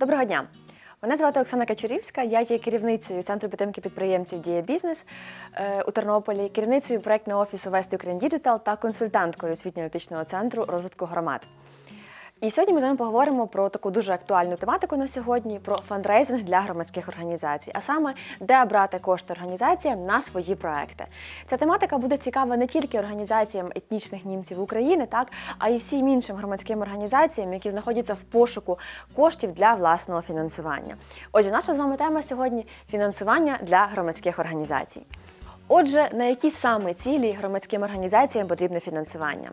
Доброго дня! Мене звати Оксана Качурівська, я є керівницею Центру підтримки підприємців Дія Бізнес е, у Тернополі, керівницею проєктного офісу Вести Україн Діджитал та консультанткою освітньо-аналітичного центру розвитку громад. І сьогодні ми з вами поговоримо про таку дуже актуальну тематику на сьогодні про фандрейзинг для громадських організацій, а саме де брати кошти організаціям на свої проекти. Ця тематика буде цікава не тільки організаціям етнічних німців України, так а й всім іншим громадським організаціям, які знаходяться в пошуку коштів для власного фінансування. Отже, наша з вами тема сьогодні фінансування для громадських організацій. Отже, на які саме цілі громадським організаціям потрібне фінансування?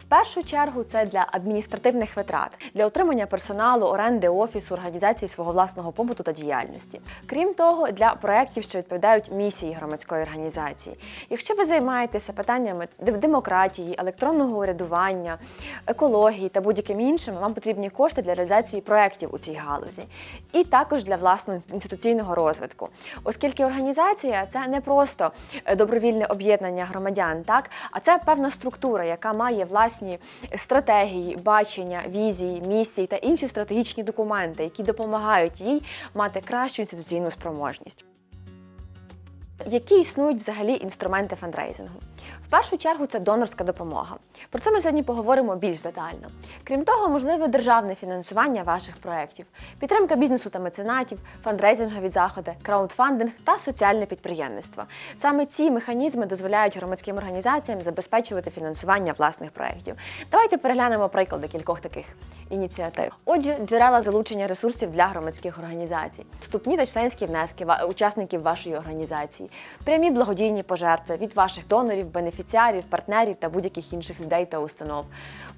В першу чергу це для адміністративних витрат, для отримання персоналу, оренди офісу, організації свого власного побуту та діяльності. Крім того, для проєктів, що відповідають місії громадської організації. Якщо ви займаєтеся питаннями демократії, електронного урядування, екології та будь-яким іншим, вам потрібні кошти для реалізації проєктів у цій галузі, і також для власного інституційного розвитку, оскільки організація це не просто добровільне об'єднання громадян, так а це певна структура, яка має власні стратегії, бачення, візії, місії та інші стратегічні документи, які допомагають їй мати кращу інституційну спроможність. Які існують взагалі інструменти фандрейзингу? Першу чергу це донорська допомога. Про це ми сьогодні поговоримо більш детально. Крім того, можливе державне фінансування ваших проєктів, підтримка бізнесу та меценатів, фандрейзингові заходи, краудфандинг та соціальне підприємництво. Саме ці механізми дозволяють громадським організаціям забезпечувати фінансування власних проєктів. Давайте переглянемо приклади кількох таких ініціатив. Отже, джерела залучення ресурсів для громадських організацій, вступні та членські внески учасників вашої організації, прямі благодійні пожертви від ваших донорів, бенефіціарів, партнерів та будь-яких інших людей та установ,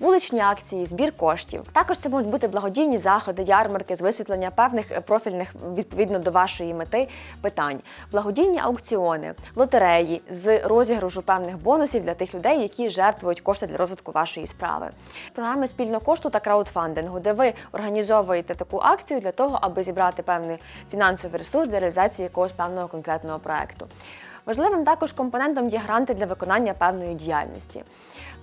вуличні акції, збір коштів. Також це можуть бути благодійні заходи, ярмарки з висвітлення певних е, профільних відповідно до вашої мети питань, благодійні аукціони, лотереї з розіграшу певних бонусів для тих людей, які жертвують кошти для розвитку вашої справи. Програми спільного кошту та краудфандингу, де ви організовуєте таку акцію для того, аби зібрати певний фінансовий ресурс для реалізації якогось певного конкретного проекту. Важливим також компонентом є гранти для виконання певної діяльності.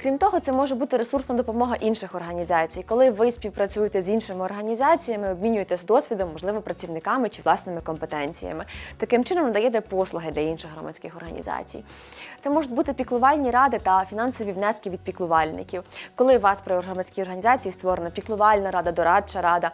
Крім того, це може бути ресурсна допомога інших організацій, коли ви співпрацюєте з іншими організаціями, обмінюєтесь досвідом, можливо, працівниками чи власними компетенціями. Таким чином надаєте послуги для інших громадських організацій. Це можуть бути піклувальні ради та фінансові внески від піклувальників, коли у вас при громадській організації створена піклувальна рада, дорадча рада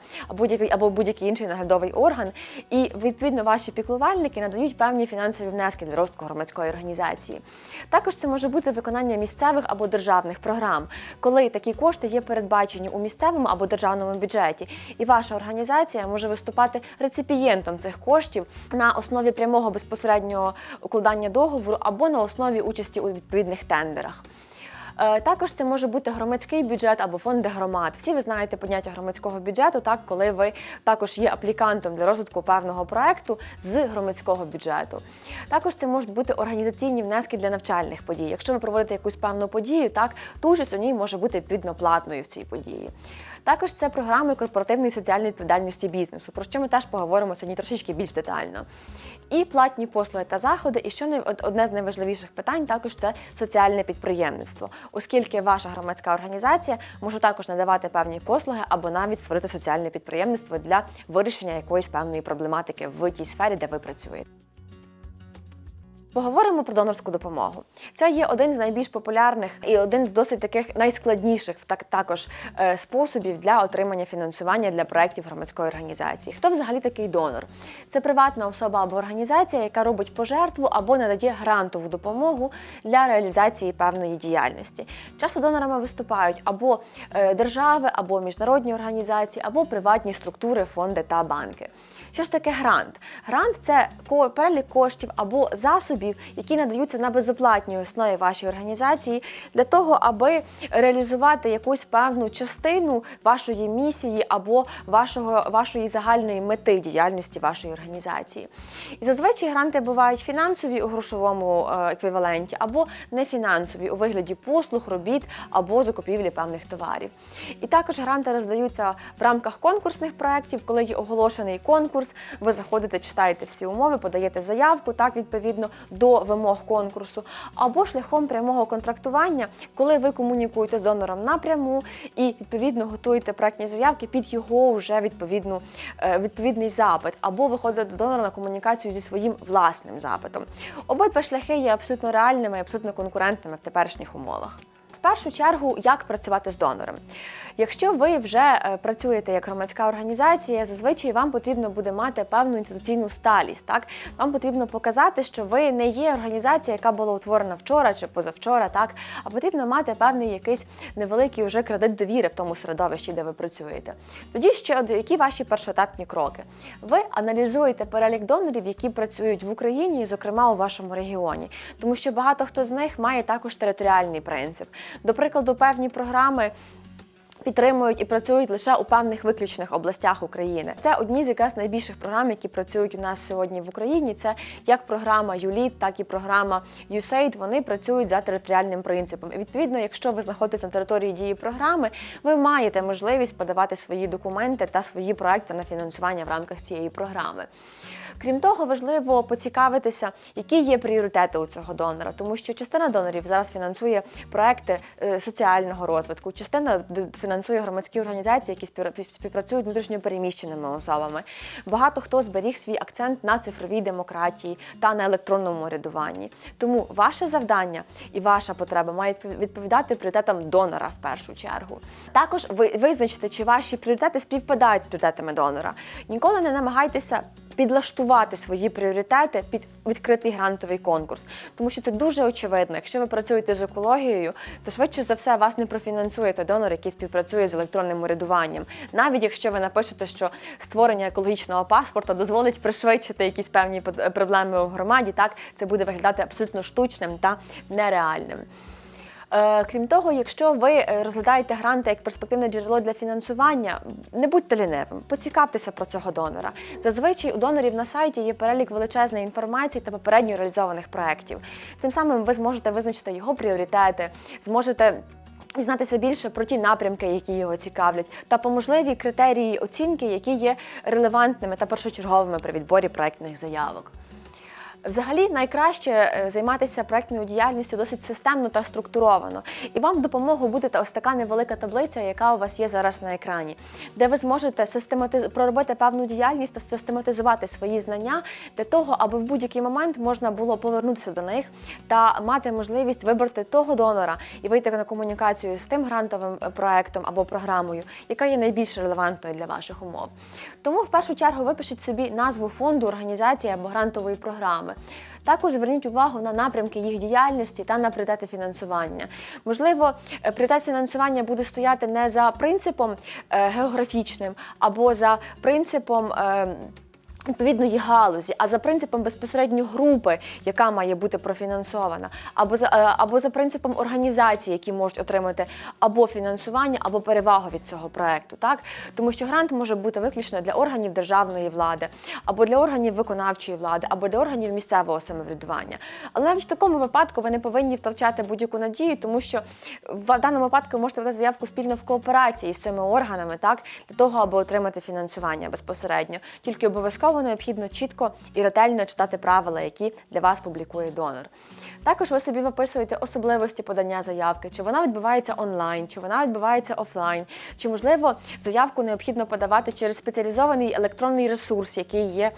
або будь-який інший наглядовий орган, і відповідно ваші піклувальники надають певні фінансові внески для розвитку громадської організації. Також це може бути виконання місцевих або державних програм, коли такі кошти є передбачені у місцевому або державному бюджеті, і ваша організація може виступати реципієнтом цих коштів на основі прямого безпосереднього укладання договору або на основі участі у відповідних тендерах. Е, Також це може бути громадський бюджет або фонди громад. Всі ви знаєте поняття громадського бюджету, так коли ви також є аплікантом для розвитку певного проекту з громадського бюджету. Також це можуть бути організаційні внески для навчальних подій. Якщо ви проводите якусь певну подію, так то участь у ній може бути відповідно в цій події. Також це програми корпоративної соціальної відповідальності бізнесу, про що ми теж поговоримо сьогодні трошечки більш детально. І платні послуги та заходи. І що од- одне з найважливіших питань також це соціальне підприємництво, оскільки ваша громадська організація може також надавати певні послуги або навіть створити соціальне підприємництво для вирішення якоїсь певної проблематики в тій сфері, де ви працюєте. Поговоримо про донорську допомогу. Це є один з найбільш популярних і один з досить таких найскладніших так, також е, способів для отримання фінансування для проєктів громадської організації. Хто взагалі такий донор? Це приватна особа або організація, яка робить пожертву або надає грантову допомогу для реалізації певної діяльності. Часто донорами виступають або е, держави, або міжнародні організації, або приватні структури, фонди та банки. Що ж таке грант? Грант це перелік коштів або засобів, які надаються на безоплатній основі вашій організації для того, аби реалізувати якусь певну частину вашої місії або вашого, вашої загальної мети діяльності вашої організації. І зазвичай гранти бувають фінансові у грошовому е, еквіваленті або нефінансові у вигляді послуг, робіт або закупівлі певних товарів. І також гранти роздаються в рамках конкурсних проєктів, коли є оголошений конкурс, ви заходите, читаєте всі умови, подаєте заявку, так відповідно до вимог конкурсу, або шляхом прямого контрактування, коли ви комунікуєте з донором напряму і відповідно готуєте проектні заявки під його вже відповідну е, відповідний запит, або виходите до донора на комунікацію зі своїм власним запитом. Обидва шляхи є абсолютно реальними і абсолютно конкурентними в теперішніх умовах. В першу чергу, як працювати з донором. Якщо ви вже е, працюєте як громадська організація, зазвичай вам потрібно буде мати певну інституційну сталість. Так вам потрібно показати, що ви не є організація, яка була утворена вчора чи позавчора, так а потрібно мати певний якийсь невеликий уже кредит довіри в тому середовищі, де ви працюєте. Тоді ще які ваші першоетапні кроки? Ви аналізуєте перелік донорів, які працюють в Україні, зокрема у вашому регіоні, тому що багато хто з них має також територіальний принцип. До прикладу, певні програми. Підтримують і працюють лише у певних виключних областях України. Це одні з якраз найбільших програм, які працюють у нас сьогодні в Україні. Це як програма ЮЛІТ, так і програма USAID. Вони працюють за територіальним принципом. І відповідно, якщо ви знаходитесь на території дії програми, ви маєте можливість подавати свої документи та свої проекти на фінансування в рамках цієї програми. Крім того, важливо поцікавитися, які є пріоритети у цього донора, тому що частина донорів зараз фінансує проекти е, соціального розвитку, частина д- фінансує громадські організації, які співпра- співпрацюють з внутрішньо переміщеними особами. Багато хто зберіг свій акцент на цифровій демократії та на електронному урядуванні. Тому ваше завдання і ваша потреба мають відповідати пріоритетам донора в першу чергу. Також ви визначте, чи ваші пріоритети співпадають з пріоритетами донора. Ніколи не намагайтеся підлаштувати свої пріоритети під відкритий грантовий конкурс, тому що це дуже очевидно. Якщо ви працюєте з екологією, то швидше за все вас не профінансує той донор, який співпрацює з електронним урядуванням. Навіть якщо ви напишете, що створення екологічного паспорта дозволить пришвидшити якісь певні пот- проблеми у громаді, так це буде виглядати абсолютно штучним та нереальним. Е, Крім того, якщо ви е, розглядаєте гранти як перспективне джерело для фінансування, не будьте лінивим, поцікавтеся про цього донора. Зазвичай у донорів на сайті є перелік величезної інформації та попередньо реалізованих проєктів. Тим самим ви зможете визначити його пріоритети, зможете. Дізнатися більше про ті напрямки, які його цікавлять, та по можливі критерії оцінки, які є релевантними та першочерговими при відборі проектних заявок. Взагалі найкраще е, займатися проектною діяльністю досить системно та структуровано. І вам в допомогу буде ось така невелика таблиця, яка у вас є зараз на екрані, де ви зможете систематиз... проробити певну діяльність та систематизувати свої знання для того, аби в будь-який момент можна було повернутися до них та мати можливість вибрати того донора і вийти на комунікацію з тим грантовим е, проектом або програмою, яка є найбільш релевантною для ваших умов. Тому в першу чергу випишіть собі назву фонду, організації або грантової програми. Також зверніть увагу на напрямки їх діяльності та на пріоритети фінансування. Можливо, е, пріоритет фінансування буде стояти не за принципом е, географічним або за принципом. Відповідної галузі, а за принципом безпосередньо групи, яка має бути профінансована, або за е, або за принципом організацій, які можуть отримати або фінансування, або перевагу від цього проекту. Так тому що грант може бути виключно для органів державної влади, або для органів виконавчої влади, або для органів місцевого самоврядування. Але навіть в такому випадку ви не повинні втрачати будь-яку надію, тому що в даному випадку ви можете подати заявку спільно в кооперації з цими органами, так для того, аби отримати фінансування безпосередньо. Тільки обов'язково необхідно чітко і ретельно читати правила, які для вас публікує донор. Також ви собі виписуєте особливості подання заявки, чи вона відбувається онлайн, чи вона відбувається офлайн, чи можливо заявку необхідно подавати через спеціалізований електронний ресурс, який є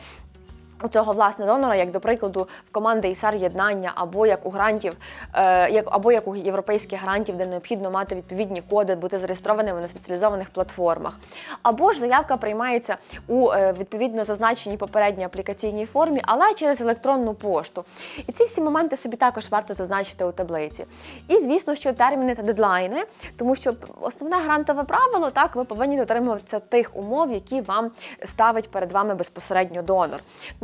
цього власне донора, як до прикладу, в команди ІСАР єднання, або як у грантів, е, як або як у європейських грантів, де необхідно мати відповідні коди, бути зареєстрованими на спеціалізованих платформах. Або ж заявка приймається у е, відповідно зазначеній попередній аплікаційній формі, але через електронну пошту. І ці всі моменти собі також варто зазначити у таблиці. І звісно, що терміни та дедлайни, тому що основне грантове правило так ви повинні дотримуватися тих умов, які вам ставить перед вами безпосередньо донор.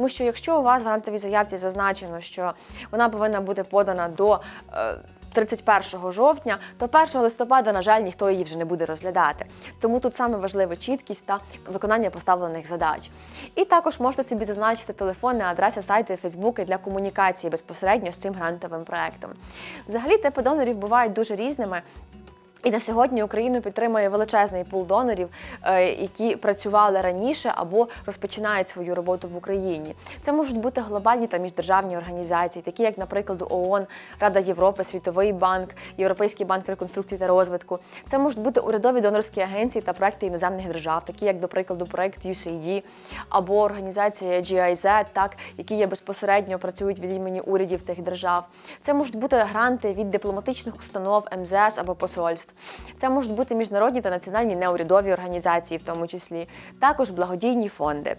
Тому що якщо у вас в грантовій заявці зазначено, що вона повинна бути подана до е, 31 жовтня, то 1 листопада, на жаль, ніхто її вже не буде розглядати. Тому тут саме важлива чіткість та виконання поставлених задач. І також можете собі зазначити телефони, адреси, сайти, фейсбуки для комунікації безпосередньо з цим грантовим проектом. Взагалі, типи донорів бувають дуже різними. І на сьогодні Україну підтримує величезний пул донорів, е, які працювали раніше або розпочинають свою роботу в Україні. Це можуть бути глобальні та міждержавні організації, такі як, наприклад, ООН, Рада Європи, Світовий банк, Європейський банк реконструкції та розвитку. Це можуть бути урядові донорські агенції та проекти іноземних держав, такі як, до прикладу, проект USAID або організація GIZ, так які є безпосередньо працюють від імені урядів цих держав. Це можуть бути гранти від дипломатичних установ, МЗС або посольств. Це можуть бути міжнародні та національні неурядові організації, в тому числі, також благодійні фонди.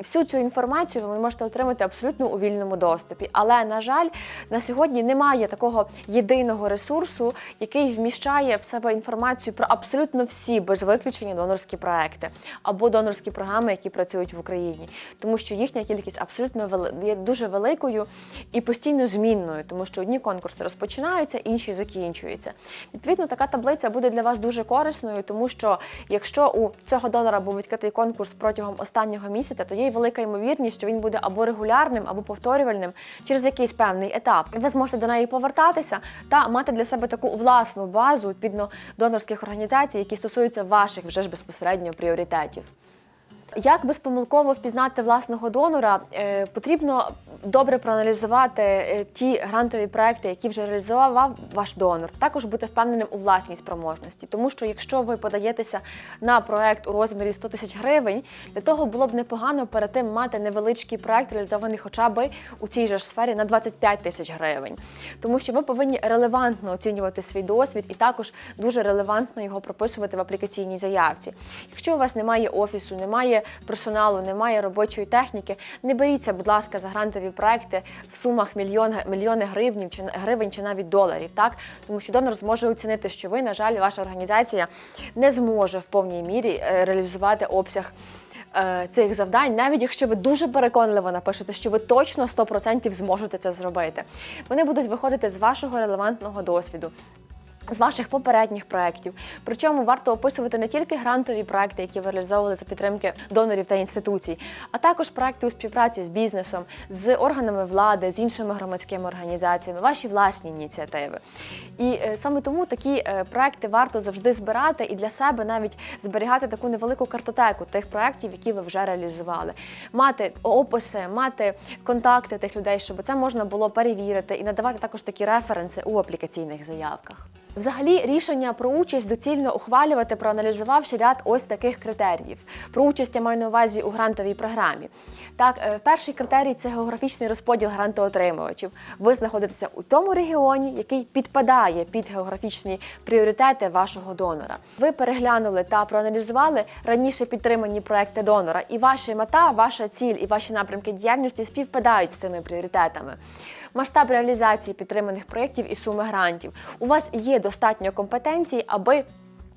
І всю цю інформацію ви можете отримати абсолютно у вільному доступі. Але, на жаль, на сьогодні немає такого єдиного ресурсу, який вміщає в себе інформацію про абсолютно всі без виключення донорські проекти або донорські програми, які працюють в Україні, тому що їхня кількість абсолютно вели- є дуже великою і постійно змінною, тому що одні конкурси розпочинаються, інші закінчуються. Відповідно, така таблиця буде для вас дуже корисною, тому що якщо у цього донора був відкритий конкурс протягом останнього місяця, то є велика ймовірність, що він буде або регулярним, або повторювальним через якийсь певний етап. Ви зможете до неї повертатися та мати для себе таку власну базу відповідно донорських організацій, які стосуються ваших вже ж безпосередньо пріоритетів. Як безпомилково впізнати власного донора, Е, потрібно добре проаналізувати е, ті грантові проекти, які вже реалізував ваш донор. Також бути впевненим у власній спроможності, тому що якщо ви подаєтеся на проект у розмірі 100 тисяч гривень, для того було б непогано перед тим мати невеличкий проект, реалізований хоча б у цій же ж сфері на 25 тисяч гривень, тому що ви повинні релевантно оцінювати свій досвід і також дуже релевантно його прописувати в аплікаційній заявці. Якщо у вас немає офісу, немає персоналу, немає робочої техніки, не беріться, будь ласка, за грантові проекти в сумах мільйон, мільйони гривнів чи гривень чи навіть доларів, так? Тому що донор зможе оцінити, що ви, на жаль, ваша організація не зможе в повній мірі е, реалізувати обсяг. е, Цих завдань, навіть якщо ви дуже переконливо напишете, що ви точно 100% зможете це зробити, вони будуть виходити з вашого релевантного досвіду, з ваших попередніх проєктів. Причому варто описувати не тільки грантові проекти, які ви реалізовували за підтримки донорів та інституцій, а також проекти у співпраці з бізнесом, з органами влади, з іншими громадськими організаціями, ваші власні ініціативи. І е, саме тому такі е, проекти варто завжди збирати і для себе навіть зберігати таку невелику картотеку тих проєктів, які ви вже реалізували, мати описи, мати контакти тих людей, щоб це можна було перевірити і надавати також такі референси у аплікаційних заявках. Взагалі, рішення про участь доцільно ухвалювати, проаналізувавши ряд ось таких критеріїв. Про участь я маю на увазі у грантовій програмі. Так, е, перший критерій це географічний розподіл грантоотримувачів. Ви знаходитеся у тому регіоні, який підпадає під географічні пріоритети вашого донора. Ви переглянули та проаналізували раніше підтримані проекти донора, і ваша мета, ваша ціль і ваші напрямки діяльності співпадають з цими пріоритетами масштаб реалізації підтриманих проєктів і суми грантів. У вас є достатньо компетенції, аби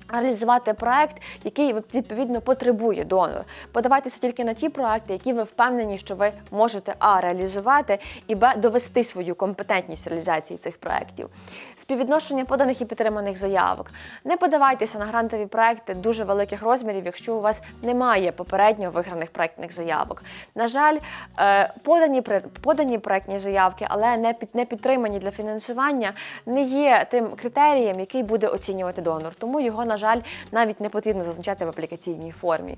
Реалізувати проект, який відповідно потребує донор. Подавайтеся тільки на ті проекти, які ви впевнені, що ви можете а реалізувати і б довести свою компетентність реалізації цих проєктів. Співвідношення поданих і підтриманих заявок. Не подавайтеся на грантові проекти дуже великих розмірів, якщо у вас немає попередньо виграних проектних заявок. На жаль, е, подані подані проектні заявки, але не під не підтримані для фінансування, не є тим критерієм, який буде оцінювати донор. Тому його, на жаль, навіть не потрібно зазначати в аплікаційній формі.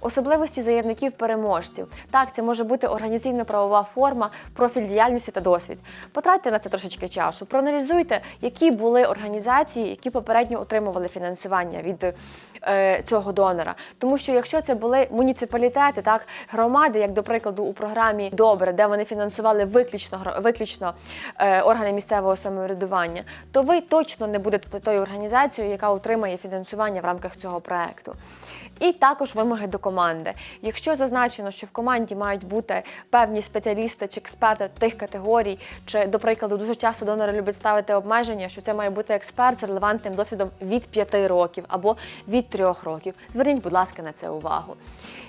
Особливості заявників-переможців. Так, це може бути організаційно-правова форма, профіль діяльності та досвід. Потратьте на це трошечки часу. Проаналізуйте, які були організації, які попередньо отримували фінансування від е, цього донора. Тому що якщо це були муніципалітети, так громади, як до прикладу у програмі Добре, де вони фінансували виключно виключно е, органи місцевого самоврядування, то ви точно не будете тою організацією, яка отримає фінансування в рамках цього проекту. І також вимоги до команди. Якщо зазначено, що в команді мають бути певні спеціалісти чи експерти тих категорій, чи, до прикладу, дуже часто донори люблять ставити обмеження, що це має бути експерт з релевантним досвідом від 5 років або від 3 років. Зверніть, будь ласка, на це увагу.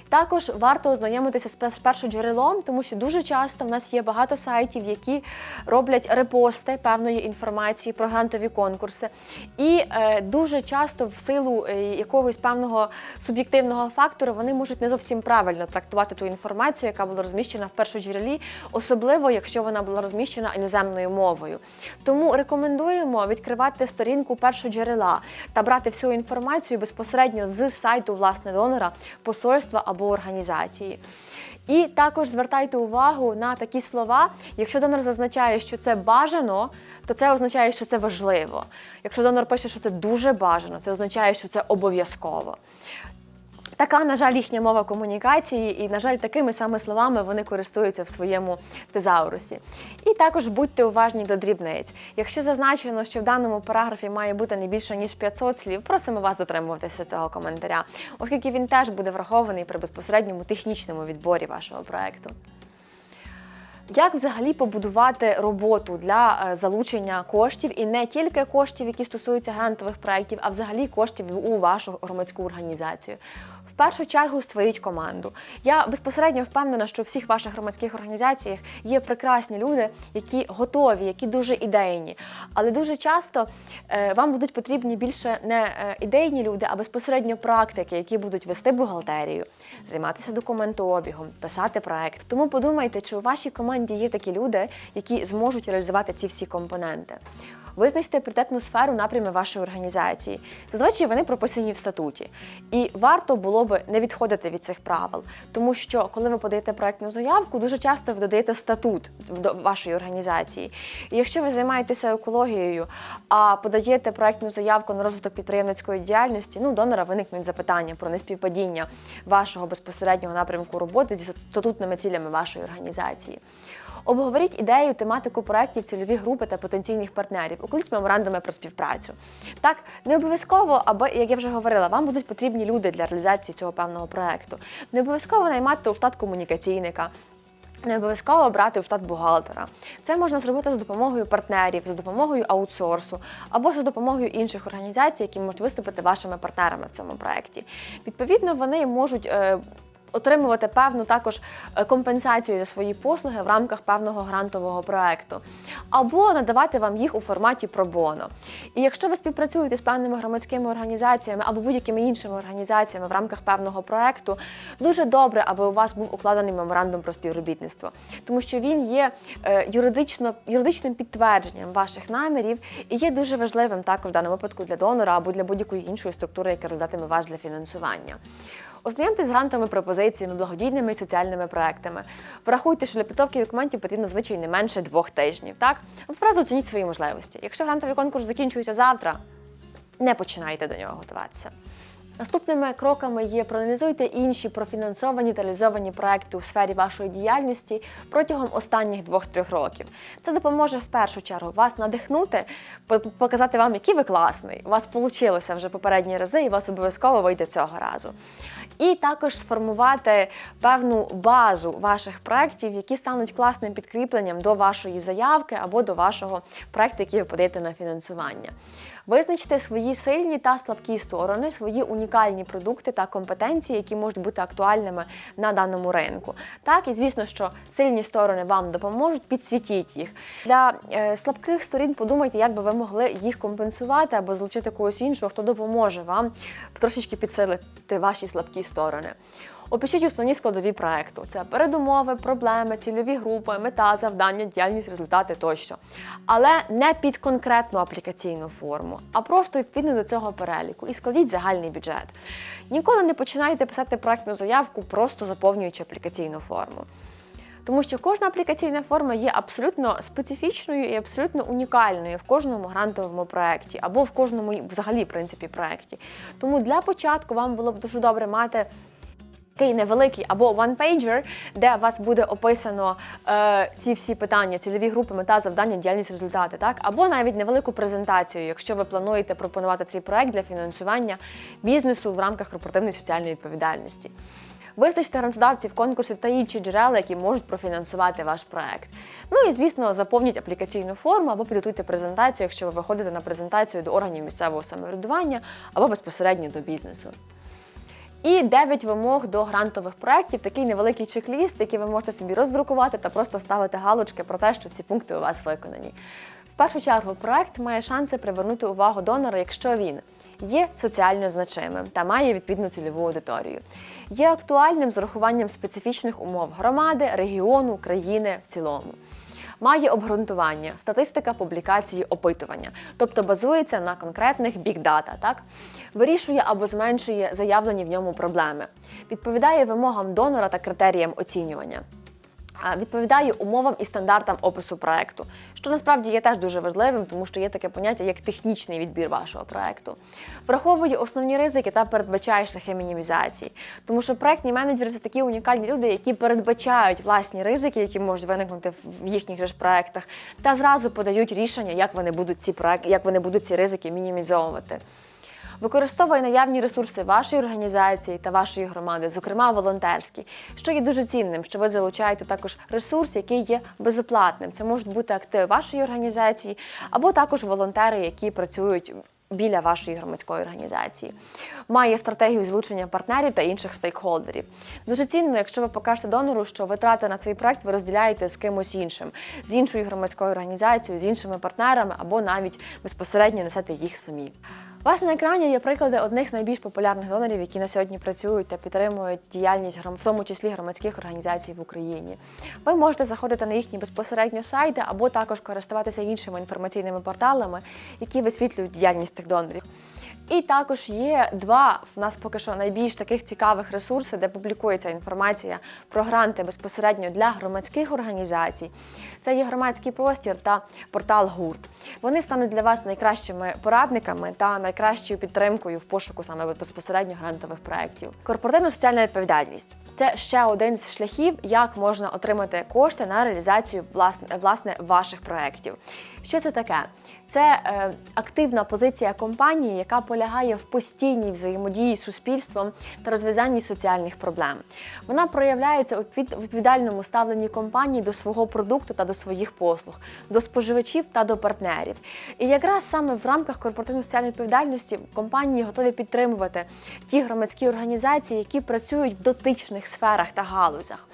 Також варто ознайомитися з пе- з першоджерелом, тому що дуже часто в нас є багато сайтів, які роблять репости певної інформації про грантові конкурси. І е, дуже часто в силу е, якогось певного суб'єктивного фактору вони можуть не зовсім правильно трактувати ту інформацію, яка була розміщена в першоджерелі, особливо якщо вона була розміщена іноземною мовою. Тому рекомендуємо відкривати сторінку першоджерела та брати всю інформацію безпосередньо з сайту власне донора, посольства або організації. І також звертайте увагу на такі слова. Якщо донор зазначає, що це бажано, то це означає, що це важливо. Якщо донор пише, що це дуже бажано, це означає, що це обов'язково. Така, на жаль, їхня мова комунікації, і, на жаль, такими саме словами вони користуються в своєму тезаурусі. І також будьте уважні до дрібниць. Якщо зазначено, що в даному параграфі має бути не більше ніж 500 слів, просимо вас дотримуватися цього коментаря, оскільки він теж буде врахований при безпосередньому технічному відборі вашого проекту. Як взагалі побудувати роботу для е, залучення коштів і не тільки коштів, які стосуються грантових проєктів, а взагалі коштів у вашу громадську організацію? Першу чергу створіть команду. Я безпосередньо впевнена, що в всіх ваших громадських організаціях є прекрасні люди, які готові, які дуже ідейні. Але дуже часто е, вам будуть потрібні більше не е, ідейні люди, а безпосередньо практики, які будуть вести бухгалтерію, займатися документообігом, писати проект. Тому подумайте, чи у вашій команді є такі люди, які зможуть реалізувати ці всі компоненти. Визначте пріоритетну сферу напрями вашої організації. Зазвичай вони прописані в статуті. І варто було би не відходити від цих правил, тому що коли ви подаєте проектну заявку, дуже часто ви додаєте статут до вашої організації. І якщо ви займаєтеся екологією, а подаєте проектну заявку на розвиток підприємницької діяльності, ну донора виникнуть запитання про неспівпадіння вашого безпосереднього напрямку роботи зі статутними цілями вашої організації. Обговоріть ідею, тематику проєктів, цільові групи та потенційних партнерів. Укладіть меморандуми про співпрацю. Так, не обов'язково, аби, як я вже говорила, вам будуть потрібні люди для реалізації цього певного проєкту. Не обов'язково наймати у штат комунікаційника. Не обов'язково брати у штат бухгалтера. Це можна зробити за допомогою партнерів, за допомогою аутсорсу або за допомогою інших організацій, які можуть виступити вашими партнерами в цьому проєкті. Відповідно, вони можуть. Отримувати певну також е, компенсацію за свої послуги в рамках певного грантового проекту, або надавати вам їх у форматі пробоно. І якщо ви співпрацюєте з певними громадськими організаціями або будь-якими іншими організаціями в рамках певного проекту, дуже добре, аби у вас був укладений меморандум про співробітництво, тому що він є е, юридично, юридичним підтвердженням ваших намірів і є дуже важливим також в даному випадку для донора або для будь-якої іншої структури, яка розглядатиме вас для фінансування. Ознайомтесь з грантовими пропозиціями, благодійними і соціальними проектами. Врахуйте, що для підготовки документів потрібно звичайно не менше двох тижнів. Так, одразу оцініть свої можливості. Якщо грантовий конкурс закінчується завтра, не починайте до нього готуватися. Наступними кроками є проаналізуйте інші профінансовані та реалізовані проекти у сфері вашої діяльності протягом останніх двох-трьох років. Це допоможе в першу чергу вас надихнути, показати вам, який ви класний. У вас вийшло вже попередні рази, і у вас обов'язково вийде цього разу. І також сформувати певну базу ваших проєктів, які стануть класним підкріпленням до вашої заявки або до вашого проєкту, який ви подаєте на фінансування. Визначте свої сильні та слабкі сторони, свої унікальні продукти та компетенції, які можуть бути актуальними на даному ринку. Так, і звісно, що сильні сторони вам допоможуть, підсвітіть їх. Для е, слабких сторін подумайте, як би ви могли їх компенсувати або залучити когось іншого, хто допоможе вам трошечки підсилити ваші слабкі сторони. Опишіть основні складові проекту: це передумови, проблеми, цільові групи, мета, завдання, діяльність, результати тощо. Але не під конкретну аплікаційну форму, а просто відповідно до цього переліку і складіть загальний бюджет. Ніколи не починайте писати проектну заявку, просто заповнюючи аплікаційну форму. Тому що кожна аплікаційна форма є абсолютно специфічною і абсолютно унікальною в кожному грантовому проєкті або в кожному взагалі принципі проєкті. Тому для початку вам було б дуже добре мати. Такий невеликий або one-pager, де вас буде описано е, ці всі питання, цільові групи, мета, завдання, діяльність, результати, так або навіть невелику презентацію, якщо ви плануєте пропонувати цей проект для фінансування бізнесу в рамках корпоративної соціальної відповідальності. Визначте грантодавців, конкурсів та інші джерела, які можуть профінансувати ваш проект. Ну і звісно, заповніть аплікаційну форму або підготуйте презентацію, якщо ви виходите на презентацію до органів місцевого самоврядування або безпосередньо до бізнесу. І 9 вимог до грантових проєктів, такий невеликий чек-ліст, який ви можете собі роздрукувати та просто ставити галочки про те, що ці пункти у вас виконані. В першу чергу, проект має шанси привернути увагу донора, якщо він є соціально значимим та має відповідну цільову аудиторію, є актуальним з урахуванням специфічних умов громади, регіону, країни в цілому. Має обґрунтування, статистика, публікації, опитування, тобто базується на конкретних бікдата, так вирішує або зменшує заявлені в ньому проблеми, відповідає вимогам донора та критеріям оцінювання. Відповідає умовам і стандартам опису проекту, що насправді є теж дуже важливим, тому що є таке поняття як технічний відбір вашого проекту. Враховує основні ризики та передбачає шляхи мінімізації. Тому що проектні менеджери це такі унікальні люди, які передбачають власні ризики, які можуть виникнути в їхніх ж проектах, та зразу подають рішення, як вони будуть ці проекти, як вони будуть ці ризики мінімізовувати. Використовує наявні ресурси вашої організації та вашої громади, зокрема волонтерські, що є дуже цінним, що ви залучаєте також ресурс, який є безоплатним. Це можуть бути активи вашої організації або також волонтери, які працюють. Біля вашої громадської організації має стратегію залучення партнерів та інших стейкхолдерів. Дуже цінно, якщо ви покажете донору, що витрати на цей проект ви розділяєте з кимось іншим, з іншою громадською організацією, з іншими партнерами, або навіть безпосередньо несете їх самі. Вас на екрані є приклади одних з найбільш популярних донорів, які на сьогодні працюють та підтримують діяльність в тому числі громадських організацій в Україні. Ви можете заходити на їхні безпосередньо сайти або також користуватися іншими інформаційними порталами, які висвітлюють діяльність цих донорів. І також є два в нас поки що найбільш таких цікавих ресурси, де публікується інформація про гранти безпосередньо для громадських організацій. Це є громадський простір та портал ГУРТ. Вони стануть для вас найкращими порадниками та найкращою підтримкою в пошуку саме безпосередньо грантових проєктів. Корпоративна соціальна відповідальність це ще один з шляхів, як можна отримати кошти на реалізацію власне, власне ваших проєктів. Що це таке? Це е, активна позиція компанії, яка полягає в постійній взаємодії з суспільством та розв'язанні соціальних проблем. Вона проявляється у відповідальному ставленні компанії до свого продукту та до своїх послуг, до споживачів та до партнерів. І якраз саме в рамках корпоративної соціальної відповідальності компанії готові підтримувати ті громадські організації, які працюють в дотичних сферах та галузях.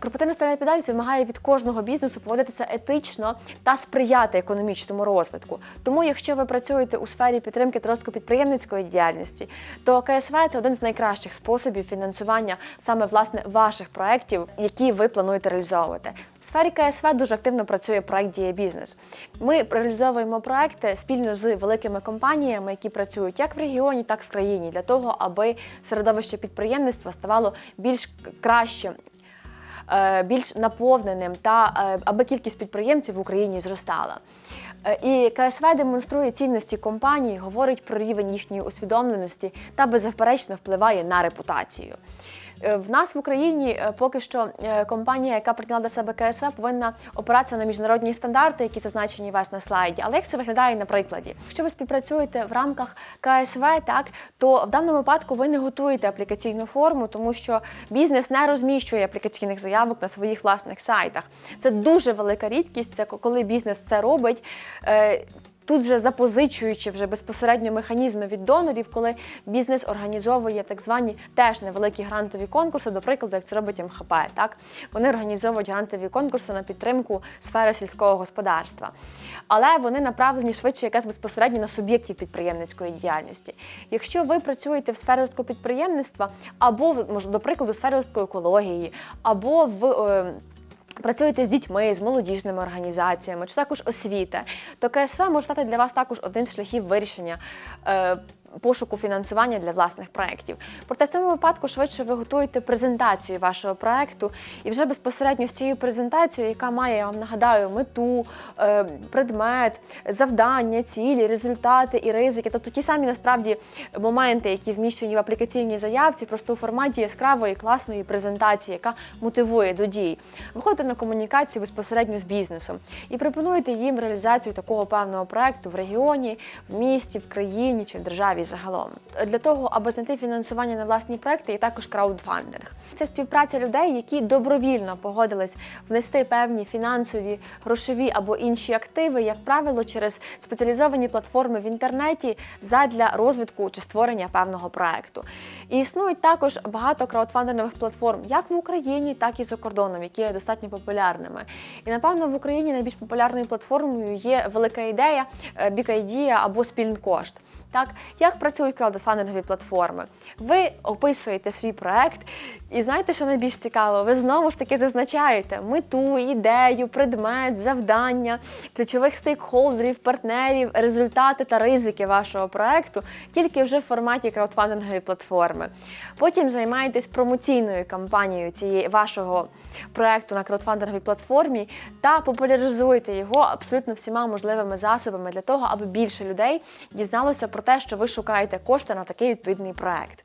Корпоративна соціальна відповідальність вимагає від кожного бізнесу поводитися етично та сприяти економічному розвитку. Тому, якщо ви працюєте у сфері підтримки та розвитку підприємницької діяльності, то КСВ це один з найкращих способів фінансування саме власне ваших проєктів, які ви плануєте реалізовувати. В сфері КСВ дуже активно працює проект Дія бізнес. Ми реалізовуємо проекти спільно з великими компаніями, які працюють як в регіоні, так і в країні, для того, аби середовище підприємництва ставало більш кращим е, більш наповненим та е, аби кількість підприємців в Україні зростала. Е, І КСВ демонструє цінності компанії, говорить про рівень їхньої усвідомленості та беззаперечно впливає на репутацію. Е, В нас в Україні е, поки що е, компанія, яка прийняла до себе КСВ, повинна опиратися на міжнародні стандарти, які зазначені у вас на слайді. Але як це виглядає на прикладі? Якщо ви співпрацюєте в рамках КСВ, так то в даному випадку ви не готуєте аплікаційну форму, тому що бізнес не розміщує аплікаційних заявок на своїх власних сайтах. Це дуже велика рідкість. Це коли бізнес це робить. Тут вже запозичуючи вже безпосередньо механізми від донорів, коли бізнес організовує так звані теж невеликі грантові конкурси, до прикладу, як це робить МХП. Так вони організовують грантові конкурси на підтримку сфери сільського господарства, але вони направлені швидше якась безпосередньо на суб'єктів підприємницької діяльності. Якщо ви працюєте в сфері підприємництва, або може, до прикладу, в сфері екології, або в е, Працюєте з дітьми, з молодіжними організаціями, чи також освіта, то КСВ може стати для вас також одним з шляхів вирішення е, пошуку фінансування для власних проєктів. Проте в цьому випадку швидше ви готуєте презентацію вашого проєкту, і вже безпосередньо з цією презентацією, яка має, я вам нагадаю, мету, е, предмет, завдання, цілі, результати і ризики, тобто ті самі насправді моменти, які вміщені в аплікаційній заявці, просто у форматі яскравої класної презентації, яка мотивує до дій. Виходите на комунікацію безпосередньо з бізнесом і пропонуєте їм реалізацію такого певного проекту в регіоні, в місті, в країні чи в державі справі загалом. Для того, аби знайти фінансування на власні проекти, є також краудфандинг. Це співпраця людей, які добровільно погодились внести певні фінансові, грошові або інші активи, як правило, через спеціалізовані платформи в інтернеті задля розвитку чи створення певного проекту. І існують також багато краудфандингових платформ, як в Україні, так і за кордоном, які є достатньо популярними. І напевно в Україні найбільш популярною платформою є велика ідея, е, Big Idea або Спільнкошт. Так, як працюють краудфандингові платформи? Ви описуєте свій проект, і знаєте, що найбільш цікаво? Ви знову ж таки зазначаєте мету, ідею, предмет, завдання, ключових стейкхолдерів, партнерів, результати та ризики вашого проекту тільки вже в форматі краудфандингової платформи. Потім займаєтесь промоційною кампанією цієї вашого проекту на краудфандинговій платформі та популяризуєте його абсолютно всіма можливими засобами для того, аби більше людей дізналося про те, що ви шукаєте кошти на такий відповідний проект.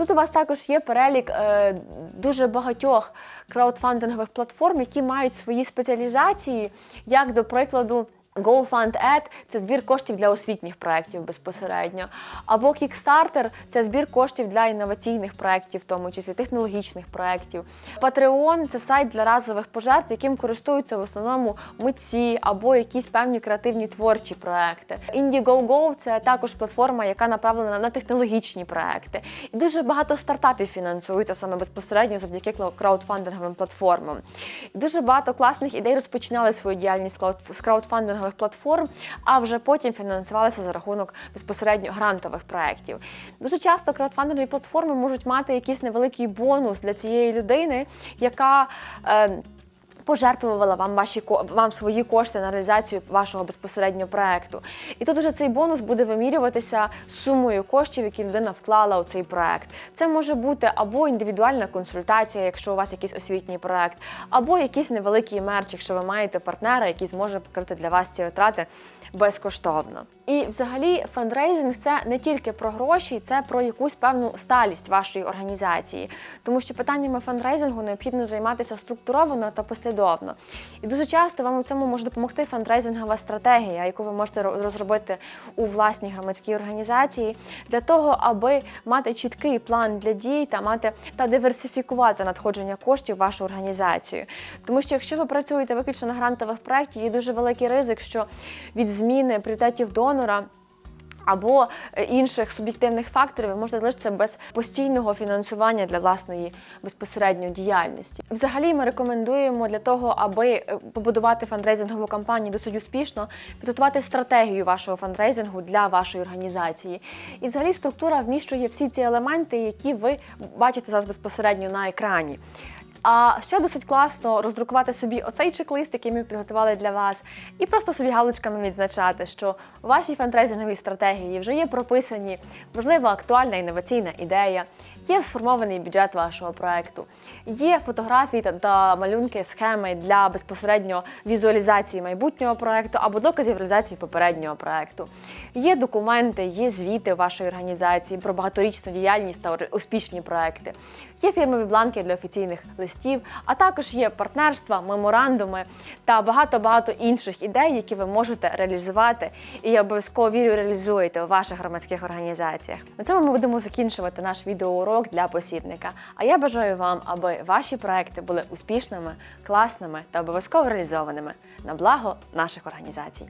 Тут у вас також є перелік е, дуже багатьох краудфандингових платформ, які мають свої спеціалізації, як до прикладу. GoFundEd – це збір коштів для освітніх проєктів безпосередньо. Або Kickstarter – це збір коштів для інноваційних проєктів, в тому числі технологічних проєктів. Patreon – це сайт для разових пожертв, яким користуються в основному митці або якісь певні креативні творчі проекти. Indiegogo – це також платформа, яка направлена на технологічні проекти. І дуже багато стартапів фінансуються саме безпосередньо завдяки краудфандинговим платформам. І дуже багато класних ідей розпочинали свою діяльність з краудфандингових платформ, а вже потім фінансувалися за рахунок безпосередньо грантових проєктів. Дуже часто краудфандингові платформи можуть мати якийсь невеликий бонус для цієї людини, яка е, пожертвувала вам ваші вам свої кошти на реалізацію вашого безпосереднього проекту. І тут уже цей бонус буде вимірюватися сумою коштів, які людина вклала у цей проект. Це може бути або індивідуальна консультація, якщо у вас якийсь освітній проект, або якийсь невеликий мерч, якщо ви маєте партнера, який зможе покрити для вас ці витрати безкоштовно. І взагалі фандрейзинг це не тільки про гроші, це про якусь певну сталість вашої організації. Тому що питаннями фандрейзингу необхідно займатися структуровано та послідовно. І дуже часто вам у цьому може допомогти фандрейзингова стратегія, яку ви можете розробити у власній громадській організації, для того, аби мати чіткий план для дій та мати та диверсифікувати надходження коштів в вашу організацію. Тому що якщо ви працюєте виключно на грантових проєктах, є дуже великий ризик, що від зміни пріоритетів донора. Або е, інших суб'єктивних факторів ви можете залишитися без постійного фінансування для власної безпосередньої діяльності. Взагалі, ми рекомендуємо для того, аби е, побудувати фандрейзингову кампанію досить успішно, підготувати стратегію вашого фандрейзингу для вашої організації. І взагалі структура вміщує всі ці елементи, які ви бачите зараз безпосередньо на екрані. А ще досить класно роздрукувати собі оцей чек-лист, який ми підготували для вас, і просто собі галочками відзначати, що у вашій фандрейзинговій стратегії вже є прописані, можливо, актуальна інноваційна ідея, є сформований бюджет вашого проекту, є фотографії та малюнки, схеми для безпосередньо візуалізації майбутнього проекту або доказів реалізації попереднього проекту. Є документи, є звіти вашої організації про багаторічну діяльність та успішні проекти. Є фірмові бланки для офіційних листів, а також є партнерства, меморандуми та багато-багато інших ідей, які ви можете реалізувати і я обов'язково вірю, реалізуєте у ваших громадських організаціях. На цьому ми будемо закінчувати наш відеоурок для посібника. А я бажаю вам, аби ваші проекти були успішними, класними та обов'язково реалізованими на благо наших організацій.